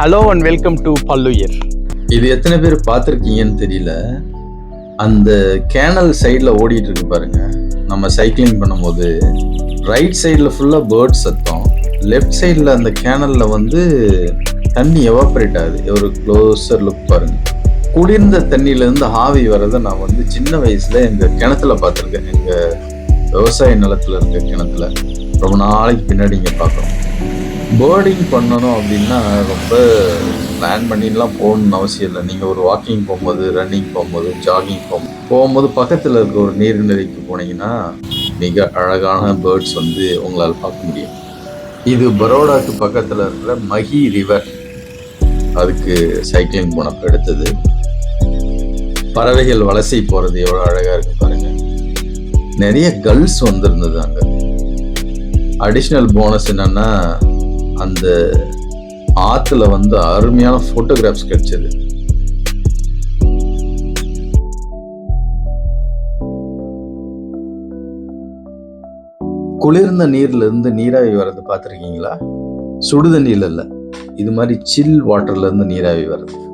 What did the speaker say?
Hello and welcome to பல்லுயிர் இது எத்தனை பேர் பார்த்துருக்கீங்கன்னு தெரியல. அந்த கேனல் சைடில் ஓடிட்டு இருக்கு பாருங்க. நம்ம சைக்கிளிங் பண்ணும்போது ரைட் சைடில் ஃபுல்லாக பேர்ட் சத்தம். லெஃப்ட் சைடில் அந்த கேனலில் வந்து தண்ணி எவாப்ரேட் ஆகுது. ஒரு க்ளோஸர் லுக் பாருங்க. குளிர்ந்த தண்ணியிலேருந்து ஆவி வர்றதை நான் வந்து சின்ன வயசில் எங்கள் கிணத்துல பார்த்துருக்கேன். எங்கள் விவசாய நிலத்துல இருக்க கிணத்துல. ரொம்ப நாளைக்கு பின்னாடி இங்கே பார்க்குறோம். பேர்டிங் பண்ணணும் அப்படின்னா ரொம்ப பிளான் பண்ணிலாம் போகணும்னு அவசியம் இல்லை. நீங்கள் ஒரு வாக்கிங் போகும்போது ரன்னிங் போகும்போது ஜாகிங் போகும் போகும்போது பக்கத்தில் இருக்க ஒரு நீர்நிலைக்கு போனீங்கன்னா மிக அழகான பேர்ட்ஸ் வந்து உங்களால் பார்க்க முடியும். இது பரோடாக்கு பக்கத்தில் இருக்கிற மஹி ரிவர் அதுக்கு சைக்கிளிங் போனப்ப எடுத்தது. பறவைகள் வலசை போகிறது எவ்வளோ அழகாக இருக்கு பாருங்கள் நிறைய கல்ஸ் வந்திருந்தது அங்கே. அடிஷ்னல் போனஸ் என்னென்னா அந்த ஆற்றுல வந்து அருமையான ஃபோட்டோகிராஃப்ஸ் கிடைச்சது. குளிர்ந்த நீர்லேருந்து நீராவி வர்றது பார்த்துருக்கீங்களா? சுடுதண்ணியில் இல்லை. இது மாதிரி சில் வாட்டர்லேருந்து நீராவி வர்றது.